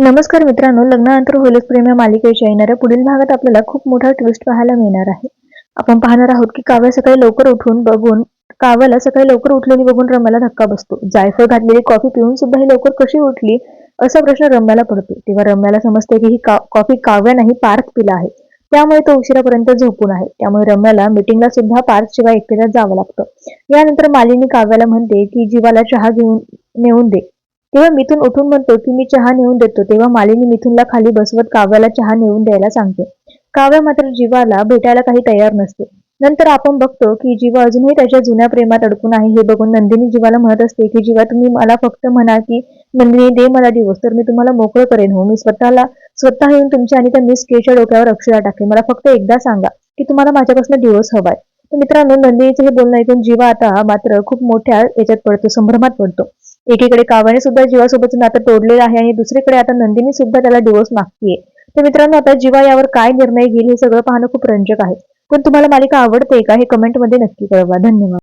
नमस्कार मित्रांनो लग्नानंतर होलीस प्रेम या मालिकेच्या येणाऱ्या पुढील भागात आपल्याला खूप मोठा ट्विस्ट पाहायला मिळणार आहे. आपण पाहणार आहोत की काव्या सकाळी लवकर उठून बघून काव्याला सकाळी लवकर उठलेली बघून रम्याला धक्का बसतो. जायफळ घातलेली कॉफी पिऊन सुद्धा ही लवकर कशी उठली असा प्रश्न रम्याला पडतो. तेव्हा रम्याला समजते की ही का- कॉफी काव्या नाही पार्थ पिला आहे. त्यामुळे तो उशिरापर्यंत झोपून आहे. त्यामुळे रम्याला मिटिंगला सुद्धा पार्थ शिवाय एकट्याला जावं लागतं. यानंतर मालिनी काव्याला म्हणते की जीवाला चहा घेऊन नेऊन दे. तेव्हा मिथून उठून म्हणतो की मी चहा नेऊन देतो. तेव्हा मालिनी मिथुनला खाली बसवत काव्याला चहा नेऊन द्यायला सांगते. काव्या मात्र जीवाला भेटायला काही तयार नसते. नंतर आपण बघतो की जीवा अजूनही त्याच्या जुन्या प्रेमात अडकून आहे. हे बघून नंदिनी जीवाला म्हणत असते की जीवा तुम्ही मला फक्त म्हणा की नंदिनी दे मला दिवस तर मी तुम्हाला मोकळं करेन. हो मी स्वतःला स्वतः येऊन तुमच्या आणि त्या मिस केच्या डोक्यावर अक्षरा टाकेन. मला फक्त एकदा सांगा की तुम्हाला माझ्यापासून दिवस हवाय. तर मित्रांनो नंदिनीचं हे बोलणं ऐकून जीवा आता मात्र खूप मोठ्या याच्यात पडतो संभ्रमात पडतो. एकीकडे काव्याने सुद्धा जीवासोबतचं नातं तोडलेलं आहे आणि दुसरीकडे आता नंदिनी सुद्धा त्याला डिवोर्स मागतीये. तर मित्रांनो आता जीवा यावर काय निर्णय घेईल हे सगळं पाहणं खूप रंजक आहे. पण तुम्हाला मालिका आवडते का हे कमेंटमध्ये नक्की कळवा. धन्यवाद.